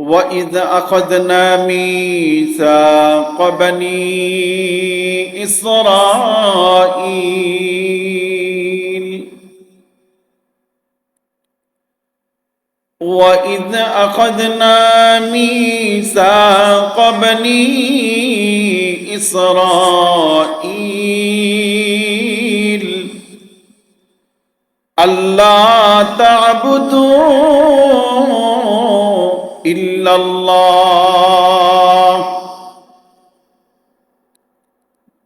واذ اخذنا ميثاق بني اسرائيل واذ اخذنا ميثاق بني اسرائيل ألا تعبدون إلا الله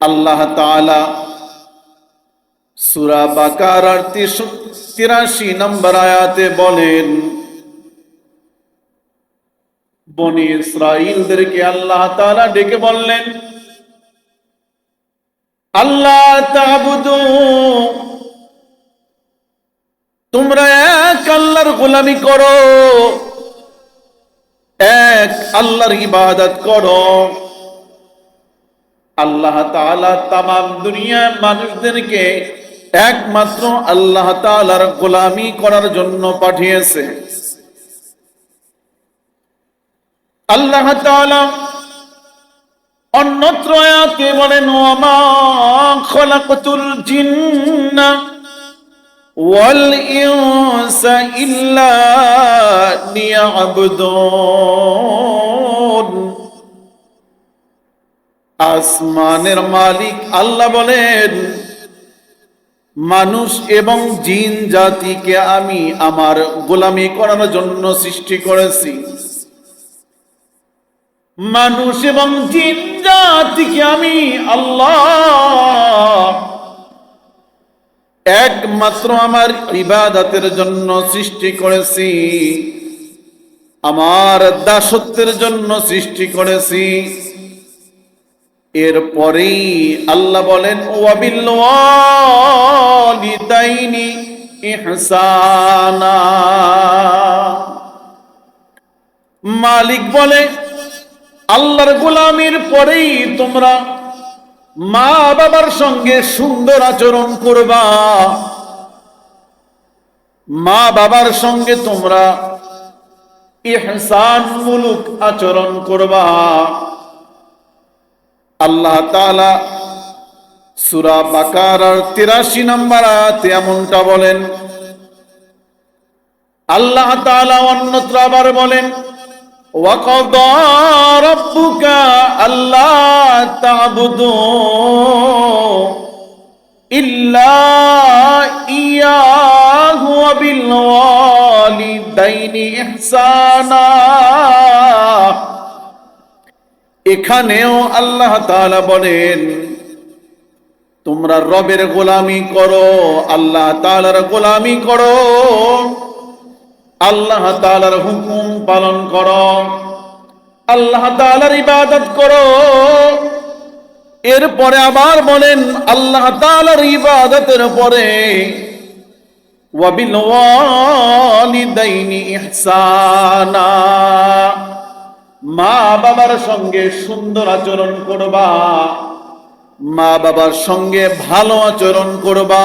আল্লাহ তাআলা সূরা বাকারার তিরাশি নম্বর আয়াতে বলেন বনি ইসরাইলদেরকে আল্লাহ তাআলা ডেকে বললেন আল্লাহ তাবুদু তোমরা এক আল্লাহর গোলামি করো এক, আল্লাহর ইবাদত করো। আল্লাহ তাআলা তাম দুনিয়ার মানুষদেরকে একমাত্র আল্লাহ তাআলার গোলামি করার জন্য পাঠিয়েছে। আল্লাহ অন্যত্র আয়াতে বলেন ওয়ামা খলাকতুল জিন্না ইনসা ইল্লা লিয়াবুদুন। আসমানের মালিক আল্লাহ বলেন, মানুষ এবং জিন জাতিকে আমি আমার গোলামি করার জন্য সৃষ্টি করেছি। মানুষ এবং জিন জাতিকে আমি আল্লাহ একমাত্র আমার ইবাদতের জন্য সৃষ্টি করেছি। আমার দাসত্বের জন্য সৃষ্টি করেছি। এরপরেই আল্লাহ বলেন, ওয়াবিল ওয়ালিদাইনি ইহসানা। মালিক বলে, আল্লাহর গোলামির পরেই তোমরা মা বাবার সঙ্গে সুন্দর আচরণ করবা। মা বাবার সঙ্গে তোমরা ইহসান মুলুক আচরণ করবা। আল্লাহ তাআলা সূরা বাকারার 83 নম্বর আয়াতে এমনটা বলেন, আল্লাহ তাআলা অন্যত্র আবার বলেন وقضى ربك ألا تعبدوا إلا إياه وبالوالدين إحسانا এখানেও আল্লাহ তাআলা বলেন তোমরা রবের গোলামি করো আল্লাহ তাআলার গোলামি করো আল্লাহ তালার হুকুম পালন করো। আল্লাহ তালার ইবাদত করো। এরপরে আবার বলেন, আল্লাহ তালার ইবাদতের পরে মা বাবার সঙ্গে সুন্দর আচরণ করবা, মা বাবার সঙ্গে ভালো আচরণ করবা।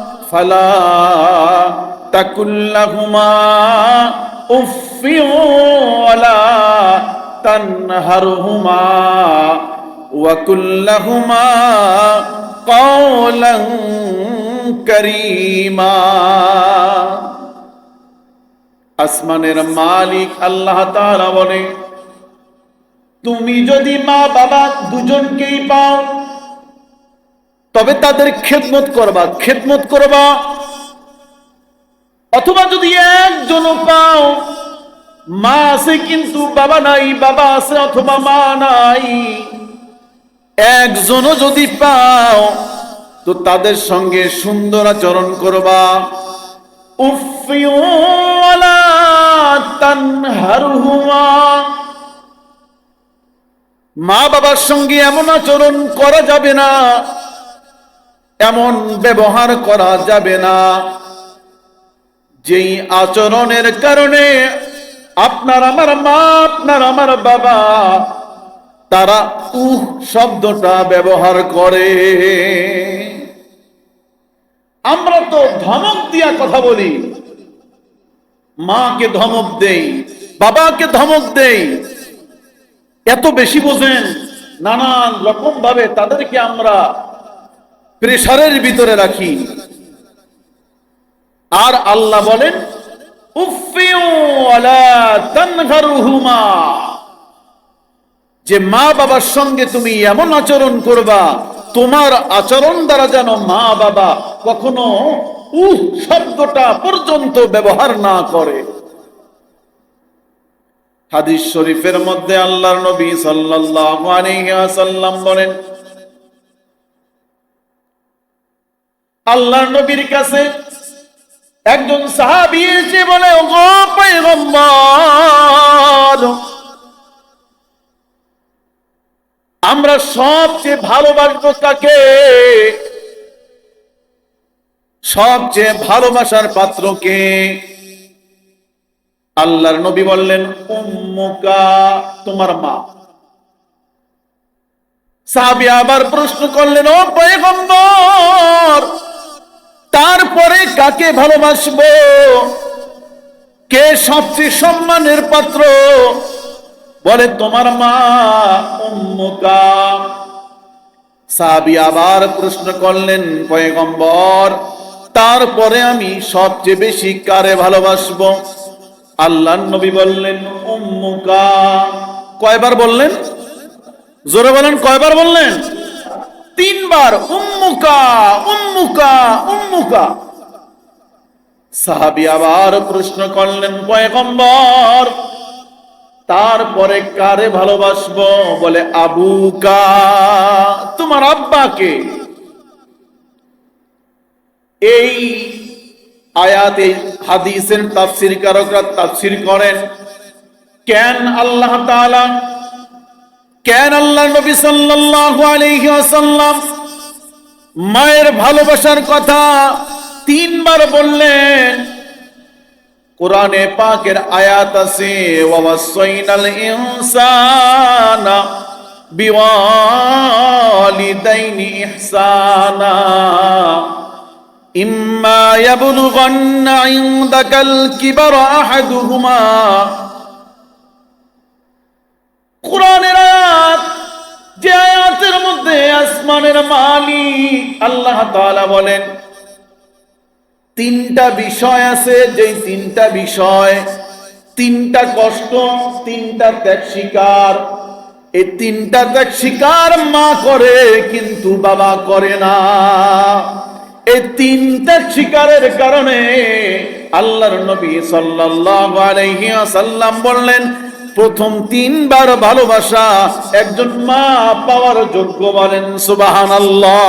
فلا تكن لهما اف ولا تنهرهما وكن لهما قولا كريما আসমানের মালিক আল্লাহ তাআলা বলে তুমি যদি মা বাবা দুজনকেই পাও তবে তাদের খেদমত করবা খেদমত করবা। অথবা যদি একজন পাও, মা আছে কিন্তু বাবা নাই, বাবা আছে অথবা মা নাই, একজনও যদি পাও, তো তাদের সঙ্গে সুন্দর আচরণ করবা। মা বাবার সঙ্গে এমন আচরণ করা যাবে না। এমন ব্যবহার করা যাবে না। যেই আচরণের কারণে আপনার আমার মা, আপনার আমার বাবা, তারা উহ শব্দটা ব্যবহার করে। আমরা তো ধমক দিয়া কথা বলি। মাকে ধমক দেই, বাবাকে ধমক দেই। এত বেশি বোঝেন, নানান রকম ভাবে তাদেরকে আমরা প্রেসারের ভিতরে রাখি। আর আল্লাহ বলেন যে মা বাবার সঙ্গে তুমি এমন আচরণ করবা, তোমার আচরণ দ্বারা যেন মা বাবা কখনো উহ শব্দটা পর্যন্ত ব্যবহার না করে। হাদিস শরীফের মধ্যে আল্লাহর নবী সাল্লাল্লাহু বলেন আল্লাহর নবীর কাছে একজন সাহাবী এসে বলে আমরা সবচেয়ে ভালোবাসবো কাকে সবচেয়ে ভালোবাসার পাত্রকে আল্লাহর নবী বললেন, উম্মুকা, তোমার মা। সাহাবী আবার প্রশ্ন করলেন, ও পয়গম্বর তারপরে কাকে ভালোবাসবো? কে সবচেয়ে সম্মানের পাত্র? বলে, তোমার মা উম্মুকা। আবার প্রশ্ন করলেন, পয়গম্বর, তারপরে আমি সবচেয়ে বেশি কারে ভালোবাসবো? আল্লাহ নবী বললেন, উম্মুকা। কয়বার বললেন? জোরে বলেন, কয়বার বললেন? তিনবার, উম্মুকা উম্মুকা উম্মুকা। সাহাবী আবার প্রশ্ন করলেন, পয়গম্বর, তারপরে কারে ভালোবাসবো? বলে, আবুকা, তোমার আব্বাকে। এই আয়াতে, হাদিসের তাফসির কারকরা তাফসির করেন, কেন আল্লাহ তাআলা কেন আল্লাহ নবী সাল্লাল্লাহু আলাইহি ওয়াসাল্লাম মায়ের ভালোবাসার কথা তিনবার বললেন? কোরআনে পাকের আয়াত আছে ওয়াসাইনাল ইনসানা বিওয়ালিদাইনি ইহসানা। ইম্মা ইয়াবলুগান্না ইনদাকাল কিবারা আহাদুহুমা। কোরআনের আয়াত আসমানের মালিক। আল্লাহ তাআলা বলেন, তিনটা বিষয় আছে, যেই তিনটা বিষয়, তিনটা কষ্ট, তিনটা ত্যাগ শিকার এই তিনটা ত্যাগ শিকার মা করে, কিন্তু বাবা করে না। এই তিনটা শিকারের কারণে আল্লাহর নবী সাল্লাল্লাহু আলাইহি ওয়াসাল্লাম বললেন প্রথম তিনবার ভালোবাসা একজন মা পাওয়ার যোগ্য বলেন, সুবহানাল্লাহ।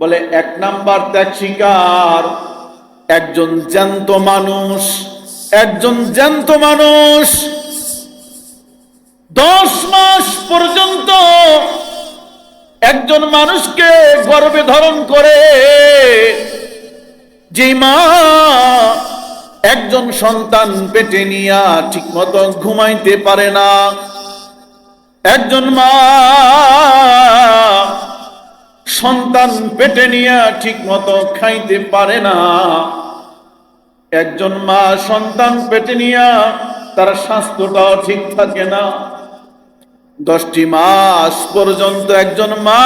বলে, এক নাম্বার ত্যাগ শিকার একজন জ্যান্ত মানুষ, একজন জ্যান্ত মানুষ, দশ মাস পর্যন্ত একজন মানুষকে গর্বে ধারণ করে, যে মা একজন সন্তান পেটে নিয়া ঠিক মতো ঘুমাইতে পারে না। একজন মা সন্তান পেটে নিয়ে ঠিক মতো খাইতে পারে না। একজন মা সন্তান পেটে নিয়া তার স্বাস্থ্যটাও ঠিক থাকে না। দশটি মাস পর্যন্ত একজন মা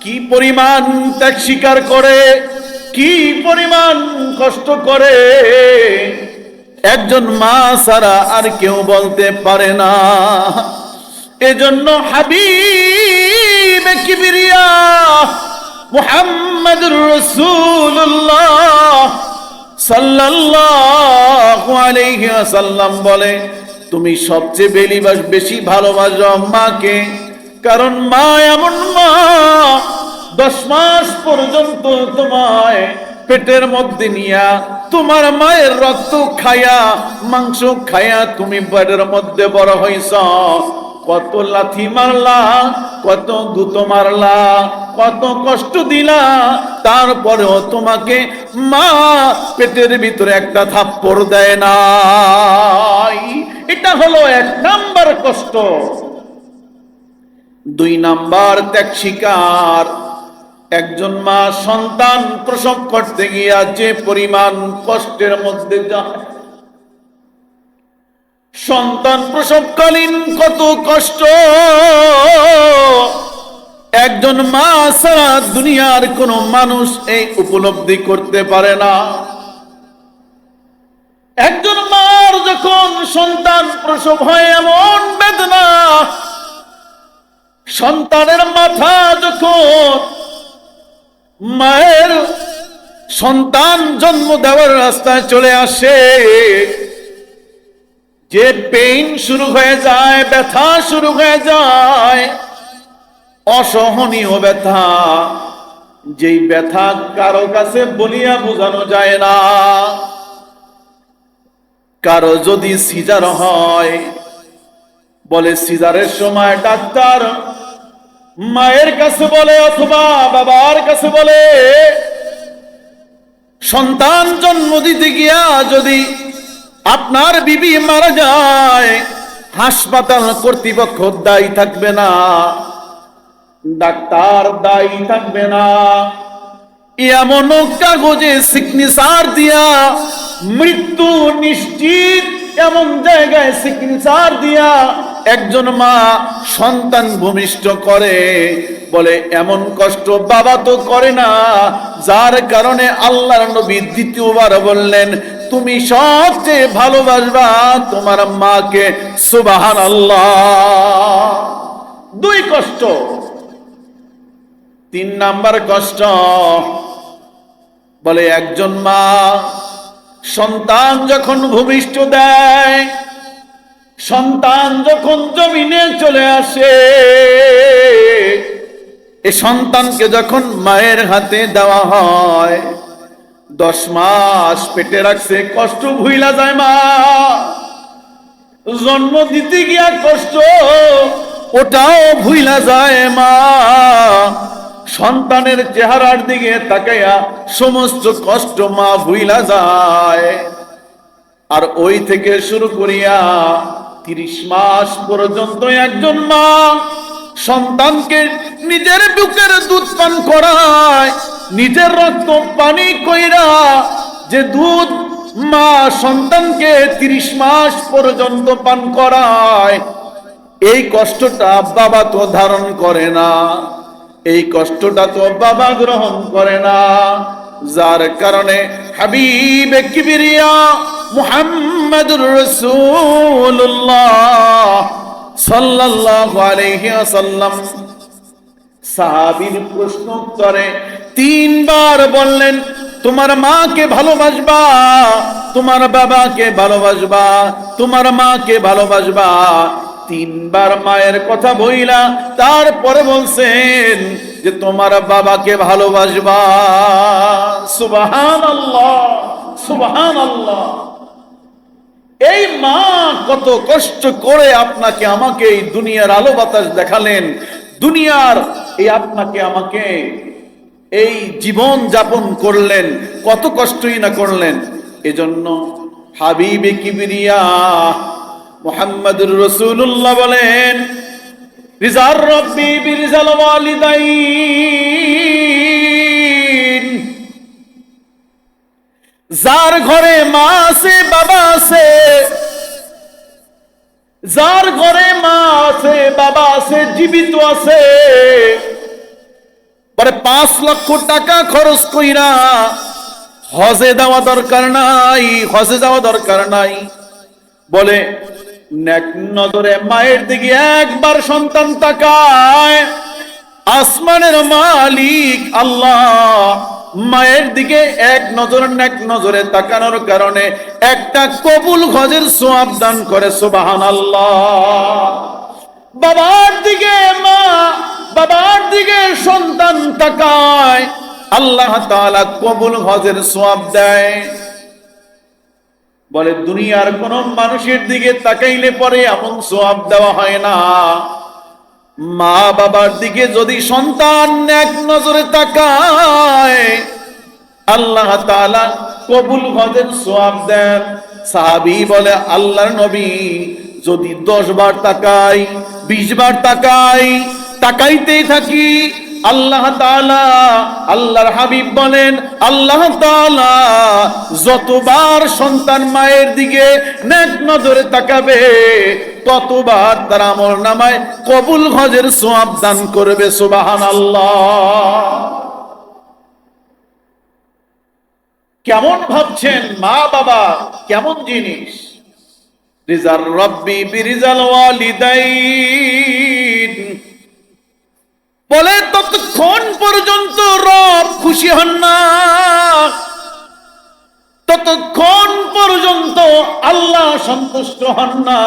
কি পরিমাণ ত্যাগ স্বীকার করে? কি পরিমাণ কষ্ট করে? একজন মা ছাড়া আর কেউ বলতে পারে না। এজন্য হাবিব বলে, তুমি সবচেয়ে বেলিবাস বেশি ভালোবাসো মাকে, কারণ মা এমন মা দশ মাস পর্যন্ত তোমায় পেটের মধ্যে নিয়া তোমার মায়ের রক্ত খায়া, মাংস খায়া তুমি পেটের মধ্যে বড় হইছ। কত লাথি মারলা, কত গুতো মারলা, কত কষ্ট দিলা। তারপরেও তোমাকে মা পেটের ভিতরে একটা থাপ্পড় দেয় না এটা হলো এক নাম্বার কষ্ট। দুই নাম্বার ত্যাগ শিকার একজন মা সন্তান প্রসব করতে গিয়া যে পরিমাণ কষ্টের মধ্যে যায়। সন্তান প্রসবকালীন কত কষ্ট। একজন মা ছাড়া দুনিয়ার কোন মানুষ এই উপলব্ধি করতে পারে না। একজন মার যখন সন্তান প্রসব হয় এমন বেদনা, সন্তানের মাথা যখন মায়ের সন্তান জন্ম দেওয়ার রাস্তায় চলে আসে। যে পেইন শুরু হয়ে যায়, ব্যথা শুরু হয়ে যায়, অসহনীয় ব্যথা। যেই ব্যথা কারও কাছে বলিয়া বোঝানো যায় না। কারও যদি সিজার হয়, বলে সিজারের সময় ডাক্তার মায়ের কাছে বলে অথবা বাবার কাছে বলে, সন্তান জন্ম দিতে গিয়া যদি আপনার বিবি মারা যায়, হাসপাতাল কর্তৃপক্ষ দায়ী থাকবে না, ডাক্তার দায়ী থাকবে না। এমন কাগজে সিগনেচার দিয়া, মৃত্যু নিশ্চিত এমন জায়গায় সিগনেচার দিয়া একজন মা সন্তান ভূমিষ্ঠ করে, বলে, এমন কষ্ট বাবা তো করে না। যার কারণে আল্লাহর নবী দ্বিতীয়বার বললেন, তুমি সবচেয়ে ভালোবাসবা তোমার মাকে সুবাহান আল্লাহ দুই কষ্ট। তিন নাম্বার কষ্ট, বলে, একজন মা সন্তান যখন ভূমিষ্ঠ দেয় সন্তান যখন জমিনে চলে আসে, এ সন্তানকে যখন মায়ের হাতে দেওয়া হয়, দশ মাস পেটে রাখছে, কষ্ট ভুইলা যায় মা। জন্ম দিতে গিয়া কষ্ট, ওটাও ভুইলা যায় মা। সন্তানের চেহারার দিকে তাকাইয়া সমস্ত কষ্ট মা ভুইলা যায়। আর ওই থেকে শুরু করিয়া তিরিশ মাস পর্যন্ত একজন মা সন্তানকে নিজের বুকের দুধ পান করায়, নিজের রক্ত পানি কইরা যে দুধ মা সন্তানকে তিরিশ মাস পর্যন্ত পান করায়, এই কষ্টটা বাবা তো ধারণ করে না। এই কষ্টটা তো বাবা গ্রহণ করে না। যার কারণে হাবিব কিবিরিয়া মুহাম্মাদুর রাসূলুল্লাহ সাল্লাল্লাহু আলাইহি ওয়াসাল্লাম। সাহাবীর প্রশ্ন উত্তরে তিনবার বললেন, তোমার মাকে ভালোবাসবা, তোমার বাবাকে ভালোবাসবা, তোমার মাকে ভালোবাসবা। তিনবার মায়ের কথা বইলা তারপরে বলছেন যে, তোমার বাবাকে ভালোবাসবা। সুবাহান আল্লাহ সুবাহান আল্লাহ এই মা কত কষ্ট করে আপনাকে আমাকে এই দুনিয়ার আলো বাতাস দেখালেন। দুনিয়ার এই আপনাকে আমাকে এই জীবন যাপন করলেন, কত কষ্টই না করলেন। এজন্য হাবিবে কিবিরিয়া মোহাম্মদুর রসুল্লাহ বলেন, রিজার রব্বি বিরিজাল ওয়ালিদাইন। যার ঘরে মা আছে, বাবা আছে। যার ঘরে মা আছে, বাবা আছে, জীবিত আছে। পরে পাঁচ লক্ষ টাকা খরচ কইরা হজে দেওয়া দরকার নাই, হজে যাওয়া দরকার নাই। বলে নজরে মায়ের দিকে একবার সন্তান তাকায়। আসমানের মালিক আল্লাহ মায়ের দিকে এক নজর এক নজরে তাকানোর কারণে একটা কবুল গজের সোয়াব দান করে সুবাহান বাবার দিকে মা, বাবার দিকে সন্তান তাকায়, আল্লাহ তাআলা কবুল হজের সোয়াব দেয়। বলে, দুনিয়ার কোন মানুষের দিকে তাকাইলে পরে এমন সোয়াব দেওয়া হয় না। মা বাবার দিকে যদি সন্তান এক নজরে তাকায়, আল্লাহ তাআলা কবুল হজের সোয়াব দেন। সাহাবি বলে আল্লাহ নবী যদি দশ বার তাকাই, বিশ বার তাকাই, তাকাইতেই থাকি আল্লাহ তাআলা, আল্লাহর হাবিব বলেন, আল্লাহ তাআলা যতবার সন্তান মায়ের দিকে নজরে তাকাবে, ততবার তার আমল নামায় কবুল হজের সোয়াব দান করবে, সুবহানাল্লাহ। কেমন ভাবছেন মা বাবা? কেমন জিনিস? রিজার রব্বি বিরিজাল ওয়ালিদাইন। বলে ততক্ষণ পর্যন্ত রব খুশি হন না। ততক্ষণ পর্যন্ত আল্লাহ সন্তুষ্ট হন না।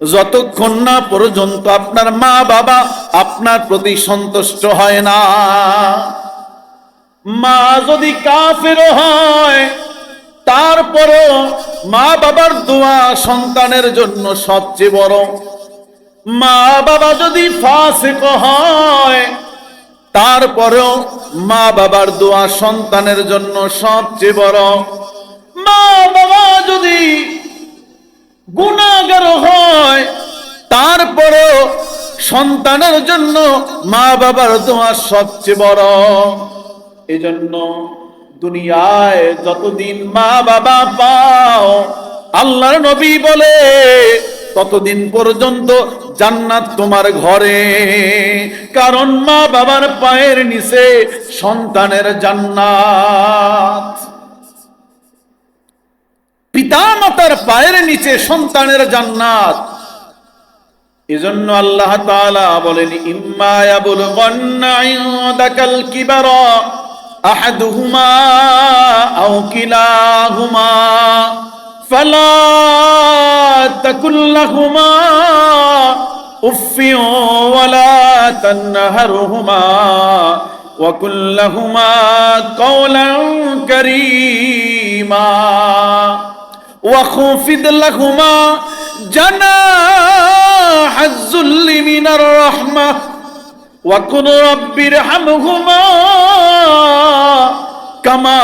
যতক্ষণ না পর্যন্ত আপনার মা বাবা আপনার প্রতি সন্তুষ্ট হয় না। মা যদি কাফের হয়, তারপরও মা বাবার দোয়া সন্তানের জন্য সবচেয়ে বড়। মা বাবা যদি ফাসিক হয়, তারপরেও মা বাবার দোয়া সন্তানের জন্য সবচেয়ে বড়। মা বাবা যদি গুণাগার হয়, তারপরেও সন্তানের জন্য মা বাবার দোয়া সবচেয়ে বড়। এজন্য দুনিয়ায় যতদিন মা বাবা পাও, আল্লাহর নবী বলে ততদিন পর্যন্ত জান্নাত তোমার ঘরে। কারণ মা বাবার পায়ের নিচে সন্তানের জান্নাত। পিতা মাতার পায়ের নিচে সন্তানের জান্নাত। এজন্য আল্লাহ তাআলা বলেন, ইম্মা ইয়াবলুগান্না ইনদাকাল কিবারা আহাদুহুমা আও কিলাহুমা। فلا تكن لهما أف ولا تنهرهما وكن لهما قولا كريما وخفض لهما جناح الذل من الرحمة وكن رب ارحمهما كما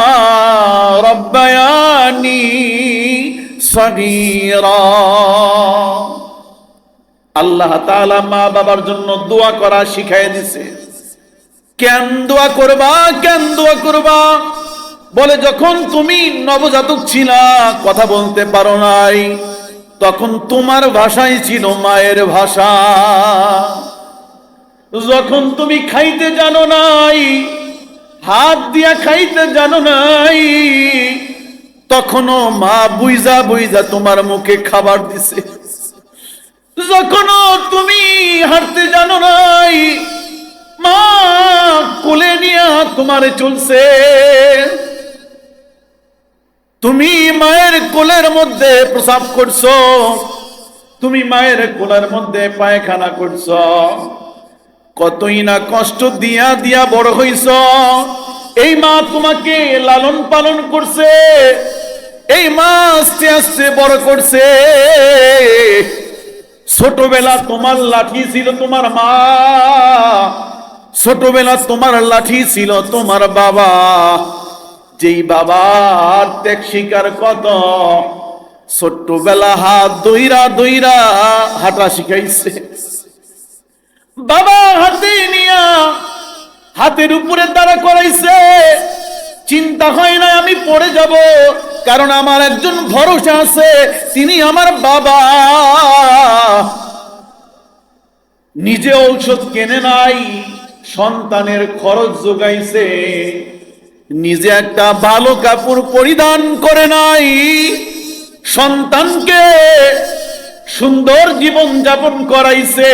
صغيرا আল্লাহ তাআলা মা বাবার জন্য দোয়া করা শিখাই দিছে কেন দোয়া করবা কেন দোয়া করবা বলে যখন তুমি নবজাতক ছিলা কথা বলতে পারো নাই তখন তোমার ভাষাই ছিল মায়ের ভাষা যখন তুমি খাইতে জানো নাই হাত দিয়া খাইতে জানো নাই তখনও মা বুইজা বুইজা তোমার মুখে খাবার দিছে। যখনও তুমি হাঁটতে জানো নাই, মা কোলে নিয়া তোমারে চলছে। তুমি মায়ের কোলের মধ্যে প্রসাব করছ, তুমি মায়ের কোলের মধ্যে পায়খানা করছ। কতই না কষ্ট দিয়া দিয়া বড় হইছ। এই মা তোমাকে লালন পালন করছে। এই মা আস্তে আস্তে বড় করছে। ছোটবেলা তোমার লাঠি ছিল তোমার মা। ছোটবেলা তোমার লাঠি ছিল তোমার বাবা। যেই বাবার ত্যাগ শিকার কত ছোট্টবেলা হাত দইরা দইরা হাঁটা শিখাইছে। বাবা হাতে নিয়া হাতের উপরে দাঁড়া করাইছে। চিন্তা হয় না, আমি পড়ে যাব। কারণ আমার একজন ভরসা আছে, তিনি আমার বাবা। নিজে ঔষধ কেনে নাই, সন্তানের খরচ যোগাইছে নিজে একটা ভালো কাপড় পরিধান করে নাই। সন্তানকে সুন্দর জীবন যাপন করাইছে।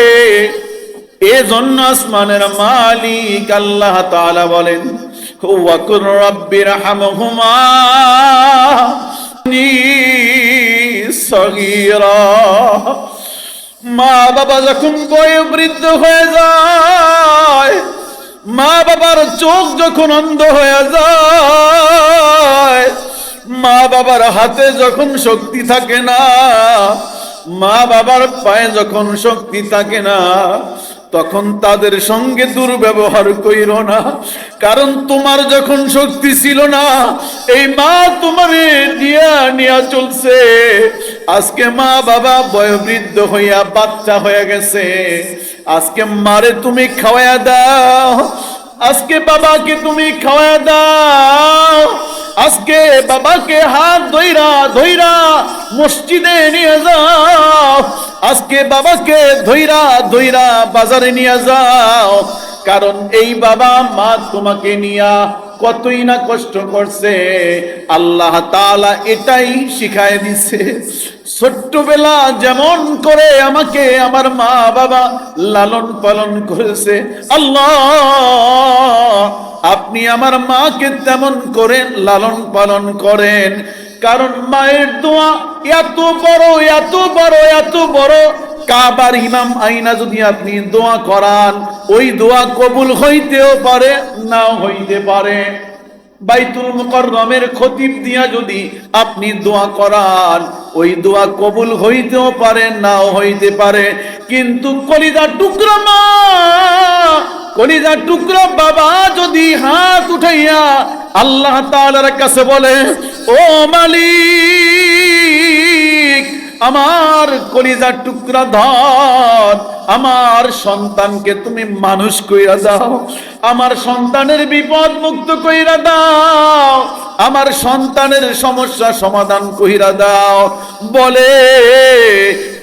এজন্য আসমানের মালিক আল্লাহ তাআলা বলেন ওয়াকুর রাব্বির হামহুমা সগীরা মা বাবা যখন বয়ে বৃদ্ধ হয়ে যায়, মা বাবার চোখ যখন অন্ধ হয়ে যায়, মা বাবার হাতে যখন শক্তি থাকে না, মা বাবার পায়ে যখন শক্তি থাকে না তখন তাদের সঙ্গে দুর্ব্যবহার কইর না। কারণ তোমার যখন শক্তি ছিল না, এই মা তোমারে নিয়া নিয়া চলছে। আজকে মা বাবা বয়োবৃদ্ধ হইয়া বাচ্চা হয়ে গেছে। আজকে মারে তুমি খাওয়ায়া দাও। আজকে বাবাকে তুমি খাওয়ায়া দাও। আজকে বাবাকে হাত ধইরা ধইরা মসজিদে নিয়ে যাও। আজকে বাবাকে ধইরা ধইরা বাজারে নিয়ে যাও। কারণ এই বাবা মা তোমাকে নিয়া কতই না কষ্ট করছে, আল্লাহ তাআলা এটাই শিখায় দিছে। ছোট্টবেলা যেমন করে আমাকে আমার মা বাবা লালন পালন করেছে, আল্লাহ, আপনি আমার মাকে তেমন করে লালন পালন করেন। কারণ মায়ের দোয়া এত বড় এত বড় এত বড় কাবার ইমাম আইনা যদি আপনি দোয়া করান, ওই দোয়া কবুল হইতেও পারে, নাও হইতে পারে। বাইতুল মুকররমের খতিব দিয়া যদি আপনি দোয়া করান, ওই দোয়া কবুল হইতেও পারে, নাও হইতে পারে। কিন্তু কলিজা টুকরা মা কলিজা টুকরা বাবা যদি হাত উঠাইয়া আল্লাহ তাআলার কাছে বলে, ও মালিক আমার কলিজার টুকরা ধন আমার সন্তানকে তুমি মানুষ কইরা দাও, আমার সন্তানের বিপদ মুক্ত কইরা দাও, আমার সন্তানের সমস্যা সমাধান কইরা দাও, বলে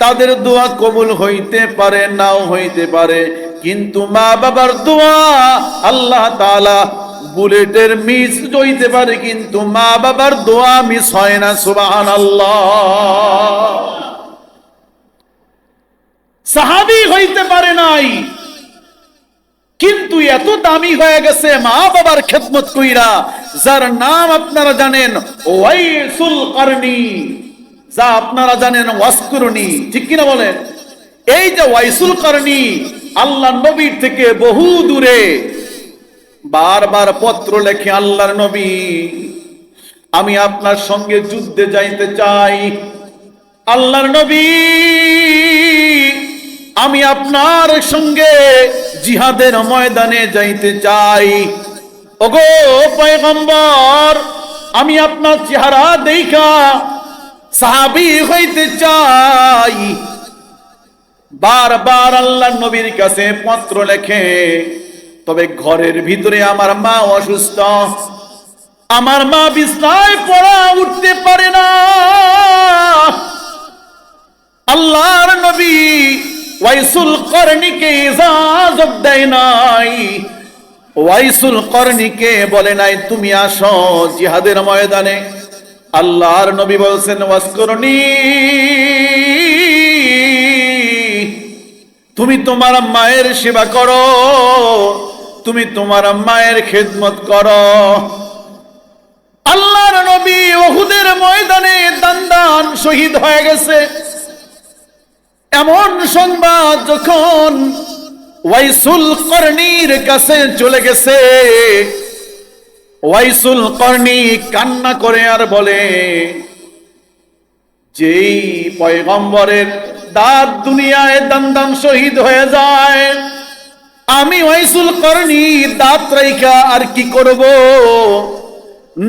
তাদের দোয়া কবুল হইতে পারে, নাও হইতে পারে, কিন্তু মা বাবার দোয়া আল্লাহ তাআলা বুলেটের মিস হইতে পারে, কিন্তু মা বাবার দোয়া মিস হয় না সুবাহান সাহাবি হইতে পারে নাই, কিন্তু এত দামি হয়ে গেছে মা বাবার খেদমত কইরা, যার নাম আপনারা জানেন ওয়াইসুল কারনি যা আপনারা জানেন ওয়াসকুরনি ঠিক কিনা বলেন? এই যে ওয়াইসুল কারনি আল্লাহ নবীর থেকে বহু দূরে বারবার পত্র লেখে আল্লাহর নবী, আমি আপনার সঙ্গে যুদ্ধে যাইতে চাই। আল্লাহর নবী, আমি আপনার সঙ্গে জিহাদের ময়দানে যাইতে চাই। ওগো পয়গম্বর, আমি আপনার চেহারা দেখা সাহাবি হইতে চাই। বারবার আল্লাহ নবীর কাছে পত্র লেখে তবে ঘরের ভিতরে আমার মা অসুস্থ। আমার মা বিছনায় পড়া উঠতে পারে না। আল্লাহর নবী ওয়াইসুল করনিকে ইজাজত দেয় নাই। ওয়াইসুল করনিকে বলে নাই, তুমি আসো জিহাদের ময়দানে। আল্লাহর নবী বলছেন ওয়াসকরনি তুমি তোমার মায়ের সেবা করো। তুমি তোমার মায়ের খেদমত করো। আল্লাহর নবী ওহুদের ময়দানে দান দান শহীদ হয়ে গেছে। এমন সংবাদ যখন ওয়াইসুল কর্ণীর কাছে চলে গেছে। ওয়াইসুল কর্ণী কান্না করে আর বলে, যেই পয়গম্বরের দাঁত দুনিয়ায় দান দান শহীদ হয়ে যায় আমি ওয়াইসুল করনি, দাঁত রাইখা আর কি করব?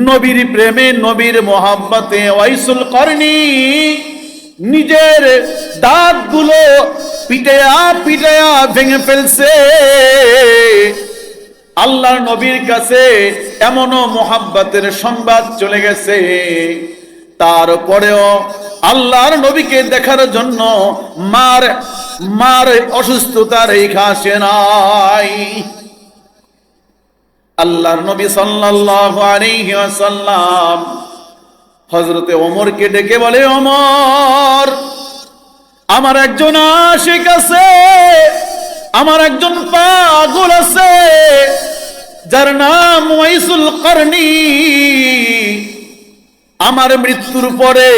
নবীর প্রেমে, নবীর মোহাম্মতে ওয়াইসুল কর্ণী নিজের দাঁতগুলো পিটেয়া পিটেয়া ভেঙে ফেলছে। আল্লাহর নবীর কাছে এমনও মোহাব্বতের সংবাদ চলে গেছে। তারপরেও আল্লাহর নবীকে দেখার জন্য মার মার অসুস্থতা রেখা আসে নাই। আল্লাহর নবী সাল্লাল্লাহু আলাইহি ওয়াসাল্লাম হযরতে ডেকে বলে, ওমর, আমার একজন আশিক আছে, আমার একজন পাগল আছে, যার নাম ওয়াইসুল করনি আমার মৃত্যুর পরে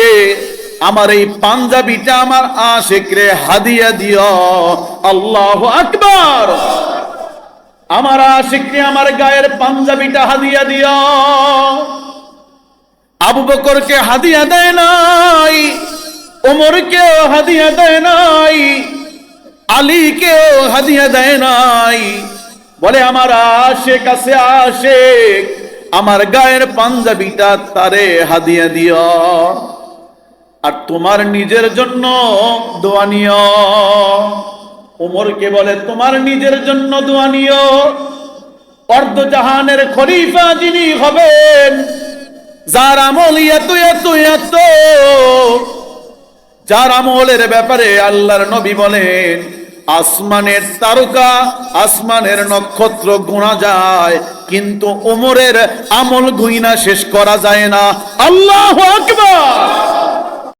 আমার এই পাঞ্জাবিটা আমার আশেকরে হাদিয়া দিও। আল্লাহ আকবার। আমার আশিককে আমার গায়ের পাঞ্জাবিটা হাদিয়া দিও। আবু বকরকে হাদিয়া দেয় নাই, ওমরকেও হাদিয়া দেয় নাই, আলীকেও হাদিয়া দেয় নাই। বলে, আমার আশেক আছে, আশেক। আমার গায়ের পাঞ্জাবিটা তারে হাদিয়া দিও। আর তোমার নিজের জন্য দোয়া নিও। বলে, তোমার নিজের জন্য দোয়া নিও। অর্ধ জাহানের খলিফা যিনি হবেন, যার আমল এত এত এত। যার আমলের ব্যাপারে আল্লাহর নবী বলেন, আসমানের তারকা, আসমানের নক্ষত্র গোনা যায়, কিন্তু ওমরের আমল গুইনা শেষ করা যায় না। আল্লাহ আকবার!